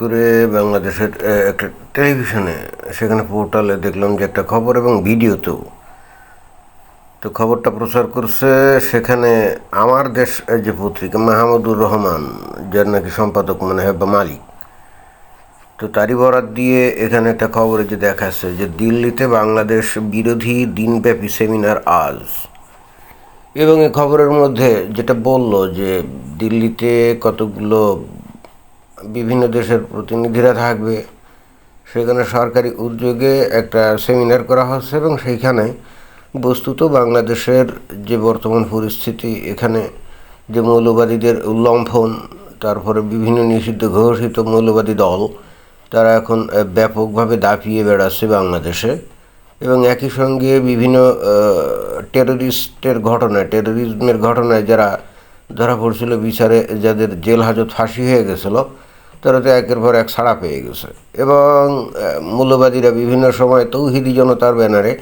করে বাংলাদেশের একটা টেলিভিশনে সেখানে পোর্টালে দেখলাম যে একটা খবর এবং ভিডিওতেও। তো খবরটা প্রচার করছে সেখানে আমার দেশ যে পত্রিকা, মাহমুদুর রহমান, যার নাকি সম্পাদক মনে হয় বা মালিক। তো তারই বরাত দিয়ে এখানে একটা খবরে যে দেখাচ্ছে যে দিল্লিতে বাংলাদেশ বিরোধী দিনব্যাপী সেমিনার আজ। এবং এই খবরের মধ্যে যেটা বলল যে দিল্লিতে কতগুলো বিভিন্ন দেশের প্রতিনিধিরা থাকবে। সেখানে সরকারি উদ্যোগে একটা সেমিনার করা হচ্ছে এবং সেইখানে বস্তুত বাংলাদেশের যে বর্তমান পরিস্থিতি, এখানে যে মৌলবাদীদের উল্লম্ফন, তারপরে বিভিন্ন নিষিদ্ধ ঘোষিত মৌলবাদী দল, তারা এখন ব্যাপকভাবে দাপিয়ে বেড়াচ্ছে বাংলাদেশে এবং একই সঙ্গে বিভিন্ন টেরোরিস্টের ঘটনায় টেরোরিজমের ঘটনায় যারা ধরা পড়ছিল বিচারে, যাদের জেল হাজত ফাঁসি হয়ে গেছিল তারা তো একের পর এক ছাড়া পেয়ে গেছে। এবং আহ, মৌলবাদীরা বিভিন্ন সময় তৌহিদি জনতার ব্যানারে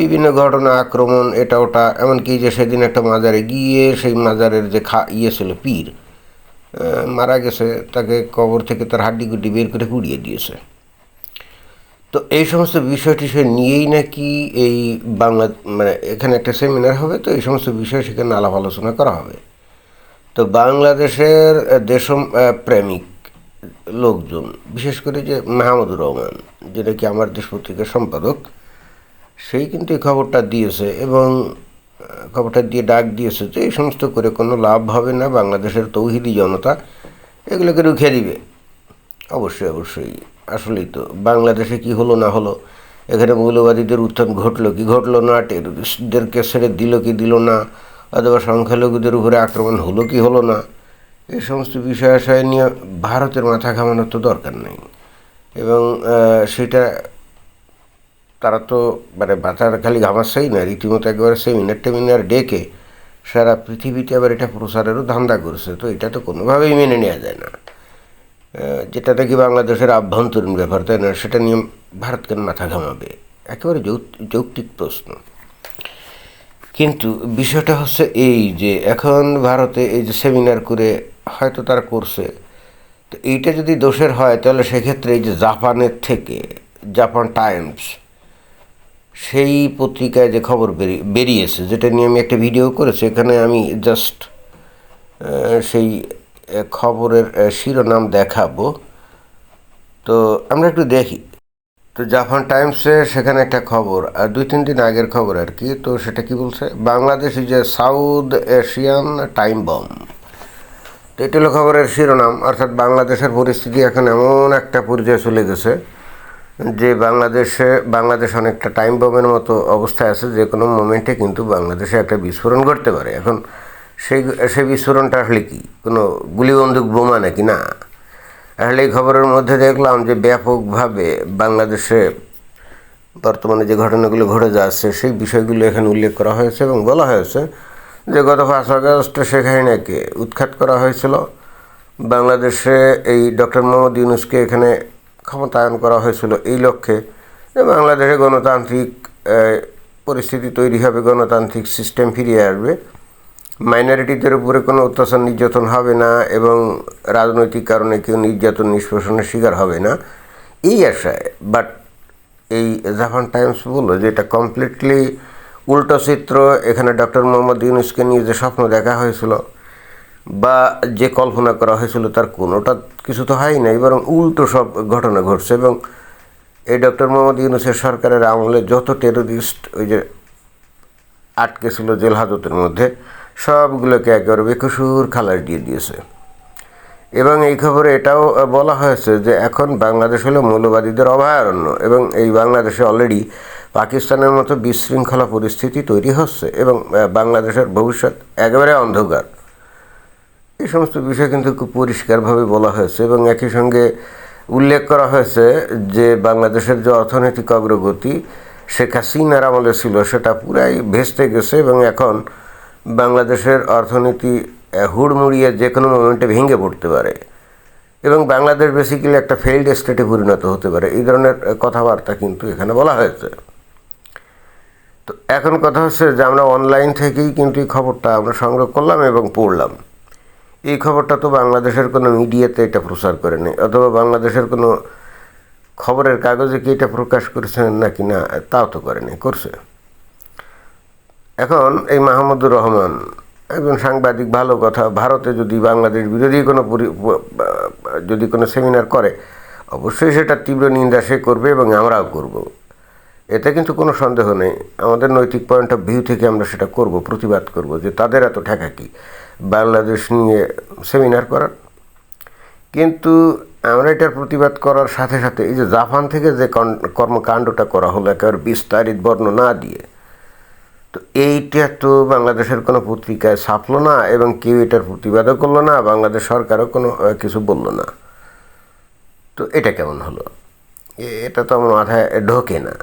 বিভিন্ন ঘটনা আক্রমণ এটা ওটা এমনকি যে সেদিন একটা মাজারে গিয়ে সেই মাজারের যে খা ইয়ে ছিল পীর মারা গেছে তাকে কবর থেকে তার হাড্ডি গুড্ডি বের করে কুড়িয়ে দিয়েছে। তো এই সমস্ত বিষয়টি সে নিয়েই নাকি এই বাংলা মানে এখানে একটা সেমিনার হবে তো এই সমস্ত বিষয় সেখানে আলাপ আলোচনা করা হবে। তো বাংলাদেশের দেশম প্রেমিক লোকজন, বিশেষ করে যে মাহমুদুর রহমান, যেটা কি আমার দেশ পত্রিকার সম্পাদক, সেই কিন্তু এই খবরটা দিয়েছে এবং খবরটা দিয়ে ডাক দিয়েছে যে এই সমস্ত করে কোনো লাভ হবে না, বাংলাদেশের তৌহিদি জনতা এগুলোকে রুখে দিবে। অবশ্যই অবশ্যই। আসলেই তো, বাংলাদেশে কি হলো না হলো, এখানে মৌলবাদীদের উত্থান ঘটলো কি ঘটলো না টেরোরিস্টদেরকে ছেড়ে দিল কি দিল না, অথবা সংখ্যালঘুদের উপরে আক্রমণ হলো কি হলো না এই সমস্ত বিষয় আশয় নিয়ে ভারতের মাথা ঘামানোর তো দরকার নেই। এবং সেটা তারা তো মানে বাতার খালি ঘামাচ্ছেই না। রীতিমতো একবারে সেমিনার টেমিনার ডেকে সারা পৃথিবীতে আবার এটা প্রসারেরও ধান্দা করছে। তো এটা তো কোনোভাবেই মেনে নেওয়া যায় না। যেটা নাকি বাংলাদেশের আভ্যন্তরীণ ব্যাপার, তাই না? সেটা নিয়ে ভারত কেন মাথা ঘামাবে? একেবারে যৌক্তিক প্রশ্ন। কিন্তু বিষয়টা হচ্ছে এই যে, এখন ভারতে এই যে সেমিনার করে হয়তো তারা করছে। তো এইটা যদি দোষের হয়, তাহলে সেক্ষেত্রে এই যে জাপানের থেকে, জাপান টাইমস, সেই পত্রিকায় যে খবর বেরিয়ে বেরিয়েছে, যেটা নিয়ে আমি একটা ভিডিও করেছি, এখানে আমি জাস্ট সেই খবরের শিরোনাম দেখাবো। তো আমরা একটু দেখি। তো জাপান টাইমসে সেখানে একটা খবর, আর দুই, তিন দিন আগের খবর আর কি। তো সেটা কি বলছে? Bangladesh a South Asian time bomb. এটা খবরের শিরোনাম, অর্থাৎ বাংলাদেশের পরিস্থিতি এখন এমন একটা পর্যায়ে চলে গেছে যে বাংলাদেশে, বাংলাদেশ অনেকটা টাইম বমের মতো অবস্থায় আছে, যে কোনো মোমেন্টে কিন্তু বাংলাদেশে একটা বিস্ফোরণ ঘটতে পারে। এখন সেই সেই বিস্ফোরণটা আসলে কি? কোনো গুলিবন্দুক বোমা নাকি? না। আসলে এই খবরের মধ্যে দেখলাম যে ব্যাপকভাবে বাংলাদেশে বর্তমানে যে ঘটনাগুলো ঘটে যাচ্ছে, সেই বিষয়গুলো এখানে উল্লেখ করা হয়েছে এবং বলা হয়েছে যে গত পাঁচ আগস্ট শেখ হাসিনাকে উৎখাত করা হয়েছিল। বাংলাদেশে এই ডক্টর মোহাম্মদ ইউনুসকে এখানে ক্ষমতায়ন করা হয়েছিল এই লক্ষ্যে। যে বাংলাদেশে গণতান্ত্রিক পরিস্থিতি তৈরি হবে, গণতান্ত্রিক সিস্টেম ফিরিয়ে আসবে। মাইনরিটিদের উপরে কোনো অত্যাচার নির্যাতন হবে না এবং রাজনৈতিক কারণে কেউ নির্যাতন নিষ্পেষণের শিকার হবে না। এই আশায় বাট এই জাপান টাইমস বলল যে এটা কমপ্লিটলি উল্টো চিত্র এখানে ডক্টর মোহাম্মদ ইউনুসকে নিয়ে যে স্বপ্ন দেখা হয়েছিল বা যে কল্পনা করা হয়েছিল তার কোনোটা কিছু তো হয় নাই, বরং উল্টো সব ঘটনা ঘটছে এবং এই ডক্টর মোহাম্মদ ইউনুসের সরকারের আমলে যত টেরোরিস্ট ওই যে আটকে ছিল জেল হাজতের মধ্যে, সবগুলোকে একেবারে বেকসুর খালাস দিয়ে দিয়েছে। এবং এই খবরে এটাও বলা হয়েছে যে এখন বাংলাদেশ হলো মৌলবাদীদের অভয়ারণ্য এবং এই বাংলাদেশে অলরেডি পাকিস্তানের মতো বিশৃঙ্খলা পরিস্থিতি তৈরি হচ্ছে এবং বাংলাদেশের ভবিষ্যৎ একেবারে অন্ধকার। এই সমস্ত বিষয় কিন্তু খুব পরিষ্কারভাবে বলা হয়েছে এবং একই সঙ্গে উল্লেখ করা হয়েছে যে, বাংলাদেশের যে অর্থনৈতিক অগ্রগতি শেখ হাসিনার আমলে ছিল, সেটা পুরাই ভেস্তে গেছে এবং এখন বাংলাদেশের অর্থনীতি হুড়মুড়িয়ে যে কোনো মোমেন্টে ভেঙে পড়তে পারে। এবং বাংলাদেশ বেসিক্যালি একটা ফেইল্ড স্টেটে পরিণত হতে পারে। এই ধরনের কথাবার্তা কিন্তু এখানে বলা হয়েছে। তো এখন কথা হচ্ছে যে আমরা অনলাইন থেকেই কিন্তু এই খবরটা আমরা সংগ্রহ করলাম এবং পড়লাম। এই খবরটা তো বাংলাদেশের কোনো মিডিয়াতে এটা প্রচার করেনি, অথবা বাংলাদেশের কোনো খবরের কাগজে কি এটা প্রকাশ করেছেন নাকি না, তাও তো করেনি, করছে। এখন এই মাহমুদুর রহমান একজন সাংবাদিক, ভালো কথা, ভারতে যদি বাংলাদেশ বিরোধী কোনো যদি কোনো সেমিনার করে, অবশ্যই সেটা তীব্র নিন্দা সে করবে এবং আমরাও করব। এতে কিন্তু কোনো সন্দেহ নেই। আমাদের নৈতিক পয়েন্ট অফ ভিউ থেকে আমরা সেটা করব, প্রতিবাদ করব যে তাদের এত ঠেকা কি? বাংলাদেশ নিয়ে সেমিনার করার। কিন্তু আমরা এটার প্রতিবাদ করার সাথে সাথে এই যে জাপান থেকে যে কর্মকাণ্ডটা করা হলো, একেবারে বিস্তারিত বর্ণ না দিয়ে, তো এইটা তো বাংলাদেশের কোনো পত্রিকায় ছাপলো না এবং কেউ এটার প্রতিবাদও করল না, বাংলাদেশ সরকারও কোনো কিছু বলল না। তো এটা কেমন হলো? এটা তো আমার মাথায় ঢোকে না।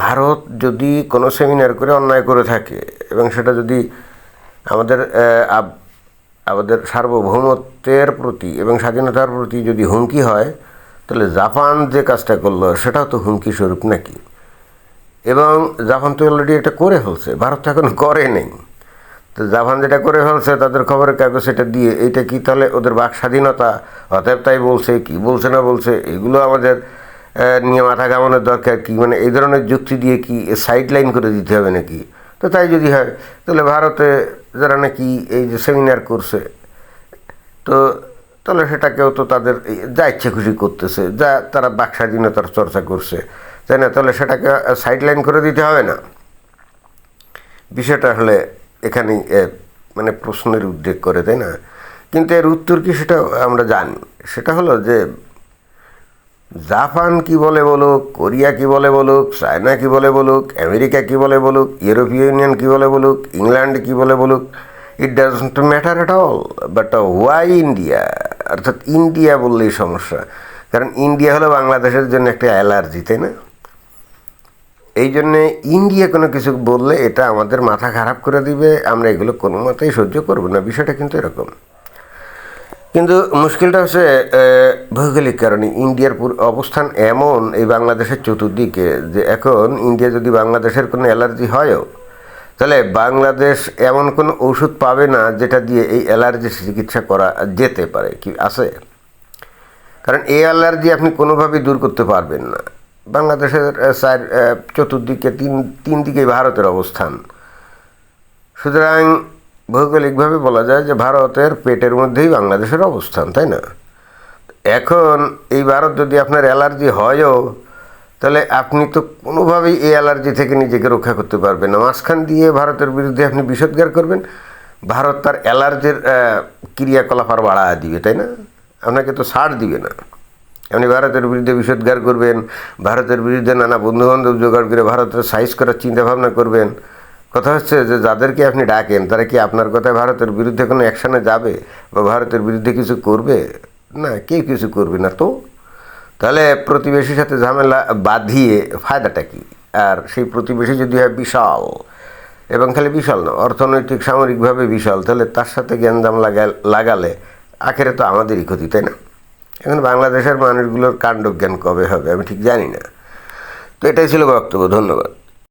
ভারত যদি কোনো সেমিনার করে অন্যায় করে থাকে এবং সেটা যদি আমাদের আমাদের সার্বভৌমত্বের প্রতি এবং স্বাধীনতার প্রতি যদি হুমকি হয়, তাহলে জাপান যে কাজটা করল সেটাও তো হুমকি স্বরূপ নাকি? এবং জাপান তো অলরেডি এটা করে ফেলছে, ভারত তো এখন করে নেই। তো জাপান যেটা করে ফেলছে, তাদের খবরের কাগজ সেটা দিয়ে এইটা কি তাহলে ওদের বাক স্বাধীনতা? অতএব তাই বলছে কি? বলছে না বলছে? এগুলো আমাদের নিয়ে মাথা কামানোর দরকার কি? মানে এই ধরনের যুক্তি দিয়ে কি সাইড লাইন করে দিতে হবে নাকি? তো তাই যদি হয়, তাহলে ভারতে যারা নাকি এই যে সেমিনার করছে, তো তাহলে সেটাকেও তো তাদের যা ইচ্ছে খুশি করতেছে, যা তারা বাক স্বাধীনতার চর্চা করছে, তাই না? তাহলে সেটাকে সাইড লাইন করে দিতে হবে না? বিষয়টা হলে এখানেই মানে প্রশ্নের উদ্বেগ করে, তাই না? কিন্তু এর উত্তর কি সেটা আমরা জানি। সেটা হলো যে জাপান কি বলে বলুক, কোরিয়া কি বলে বলুক, চায়না কি বলে বলুক, আমেরিকা কি বলে বলুক, ইউরোপীয় ইউনিয়ন কি বলে বলুক, ইংল্যান্ড কি বলে বলুক it doesn't matter at all but why India অর্থাৎ ইন্ডিয়া বললেই সমস্যা। কারণ ইন্ডিয়া হলো বাংলাদেশের জন্য একটা অ্যালার্জি তাই না? এই জন্যে ইন্ডিয়া কোনো কিছু বললে এটা আমাদের মাথা খারাপ করে দিবে, আমরা এগুলো কোনো মতেই সহ্য করব না। বিষয়টা কিন্তু এরকম। কিন্তু মুশকিলটা হচ্ছে ভৌগোলিক কারণে ইন্ডিয়ার অবস্থান এমন এই বাংলাদেশের চতুর্দিকে যে এখন ইন্ডিয়া যদি বাংলাদেশের কোনো অ্যালার্জি হয়ও, তাহলে বাংলাদেশ এমন কোনো ওষুধ পাবে না যেটা দিয়ে এই অ্যালার্জির চিকিৎসা করা যেতে পারে। কি আছে? কারণ এই অ্যালার্জি আপনি কোনোভাবেই দূর করতে পারবেন না। বাংলাদেশের চার চতুর্দিকে তিন তিন দিকেই ভারতের অবস্থান। সুতরাং ভৌগোলিকভাবে বলা যায় যে ভারতের পেটের মধ্যেই বাংলাদেশের অবস্থান, তাই না? এখন এই ভারত যদি আপনার অ্যালার্জি হয়ও, তাহলে আপনি তো কোনোভাবেই এই অ্যালার্জি থেকে নিজেকে রক্ষা করতে পারবেন না। মাঝখান দিয়ে ভারতের বিরুদ্ধে আপনি বিষোদ্গার করবেন, ভারত তার অ্যালার্জির ক্রিয়াকলাপ আর বাড়া দিবে, তাই না? আপনাকে তো ছাড় দিবে না। আপনি ভারতের বিরুদ্ধে বিষোদ্গার করবেন, ভারতের বিরুদ্ধে নানা বন্ধুবান্ধব জোগাড় করে ভারতের সাইজ করার চিন্তা ভাবনা করবেন কথা হচ্ছে যে যাদেরকে আপনি ডাকেন, তারা কি আপনার কথায় ভারতের বিরুদ্ধে কোনো অ্যাকশানে যাবে? বা ভারতের বিরুদ্ধে কিছু করবে? না, কেউ কিছু করবে না। তো তাহলে প্রতিবেশীর সাথে ঝামেলা বাঁধিয়ে ফায়দাটা কি? আর সেই প্রতিবেশী যদি হয় বিশাল, এবং খালি বিশাল না, অর্থনৈতিক, সামরিকভাবে বিশাল, তাহলে তার সাথে জ্ঞানদাম লাগা, লাগালে আখেরে তো আমাদেরই ক্ষতি, তাই না? এখন বাংলাদেশের মানুষগুলোর কাণ্ডজ্ঞান কবে হবে আমি ঠিক জানি না। তো এটাই ছিল বক্তব্য, ধন্যবাদ।